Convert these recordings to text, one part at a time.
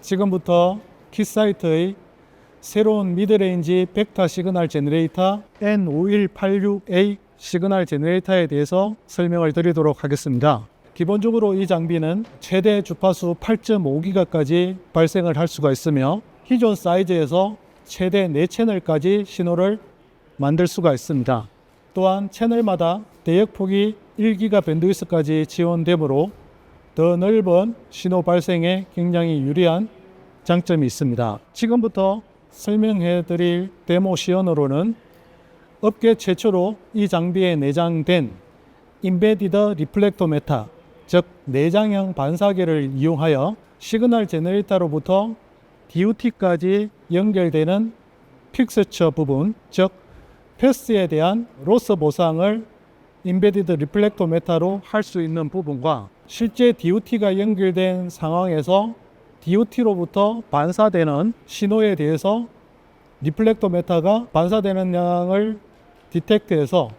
지금부터 키사이트의 새로운 미드레인지 벡터 시그널 제너레이터 N5186A 시그널 제너레이터에 대해서 설명을 드리도록 하겠습니다. 기본적으로 이 장비는 최대 주파수 8.5기가까지 발생을 할 수가 있으며 기존 사이즈에서 최대 4채널까지 신호를 만들 수가 있습니다. 또한 채널마다 대역폭이 1기가 밴드위스까지 지원되므로 더 넓은 신호 발생에 굉장히 유리한 장점이 있습니다. 지금부터 설명해 드릴 데모 시연으로는 업계 최초로 이 장비에 내장된 인베디드 리플렉터 메타, 즉 내장형 반사계를 이용하여 시그널 제너레이터로부터 DUT까지 연결되는 픽스처 부분, 즉 패스에 대한 로스 보상을 인베디드 리플렉터 메타로 할 수 있는 부분과 실제 DUT가 연결된 상황에서 DUT로부터 반사되는 신호에 대해서 리플렉터 메타가 반사되는 양을 디텍트해서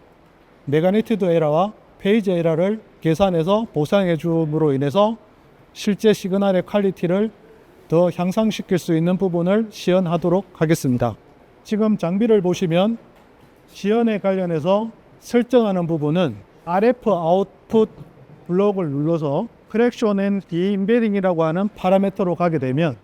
메가니티드 에러와 페이지 에러를 계산해서 보상해 줌으로 인해서 실제 시그널의 퀄리티를 더 향상시킬 수 있는 부분을 시연하도록 하겠습니다. 지금 장비를 보시면 시연에 관련해서 설정하는 부분은 RF 아웃풋 블록을 눌러서 크랙션 앤 디임베딩이라고 하는 파라미터로 가게 되면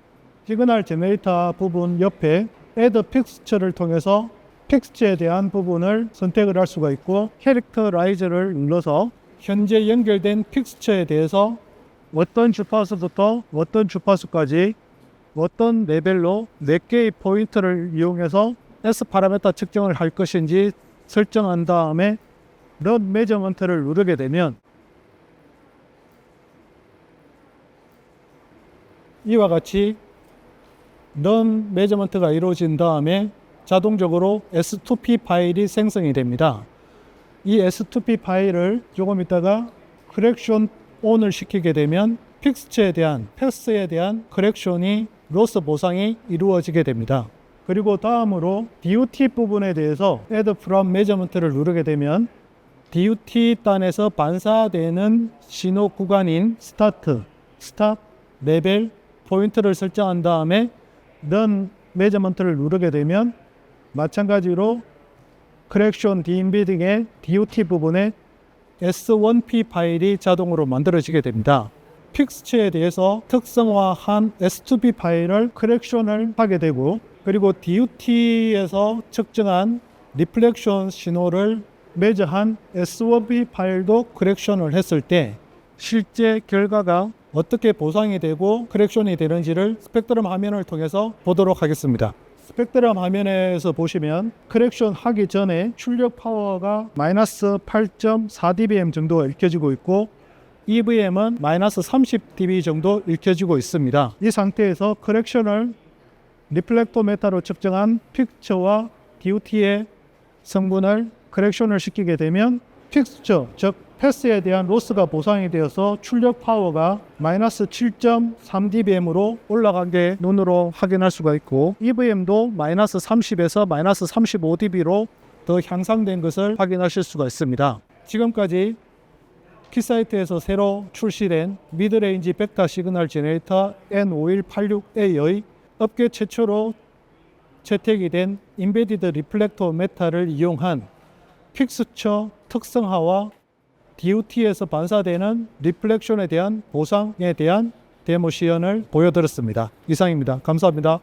시그널 제너레이터 부분 옆에 Add 픽스처를 통해서 픽스처에 대한 부분을 선택을 할 수가 있고 캐릭터라이저를 눌러서 현재 연결된 픽스처에 대해서 어떤 주파수부터 어떤 주파수까지 어떤 레벨로 몇 개의 포인트를 이용해서 S 파라미터 측정을 할 것인지 설정한 다음에 런 메저먼트를 누르게 되면 이와 같이 런 메저먼트가 이루어진 다음에 자동적으로 S2P 파일이 생성이 됩니다. 이 S2P 파일을 조금 있다가 크랙션 온을 시키게 되면 픽스처에 대한 패스에 대한 크랙션이 로스 보상이 이루어지게 됩니다. 그리고 다음으로 DUT 부분에 대해서 Add From Measurement를 누르게 되면 DUT 단에서 반사되는 신호 구간인 스타트, 스탑, 레벨, 포인트를 설정한 다음에 Run Measurement를 누르게 되면 마찬가지로 크랙션 디인비딩의 DUT 부분에 S1P 파일이 자동으로 만들어지게 됩니다. 픽스처에 대해서 특성화한 S2P 파일을 크랙션을 하게 되고 그리고 DUT에서 측정한 리플렉션 신호를 매저한 S1P 파일도 크랙션을 했을 때 실제 결과가 어떻게 보상이 되고 크랙션이 되는지를 스펙트럼 화면을 통해서 보도록 하겠습니다. 스펙트럼 화면에서 보시면 크랙션 하기 전에 출력 파워가 마이너스 8.4dBm 정도 읽혀지고 있고 EVM은 마이너스 30dB 정도 읽혀지고 있습니다. 이 상태에서 크랙션을 리플렉터 메타로 측정한 픽처와 DUT의 성분을 크랙션을 시키게 되면 픽스처 즉 패스에 대한 로스가 보상이 되어서 출력 파워가 마이너스 7.3dBm으로 올라간 게 눈으로 확인할 수가 있고 EVM도 마이너스 30에서 마이너스 35dB로 더 향상된 것을 확인하실 수가 있습니다. 지금까지 키사이트에서 새로 출시된 미드레인지 벡터 시그널 제네레이터 N5186A의 업계 최초로 채택이 된 인베디드 리플렉터 메타를 이용한 픽스처 특성화와 DUT에서 반사되는 리플렉션에 대한 보상에 대한 데모 시연을 보여드렸습니다. 이상입니다. 감사합니다.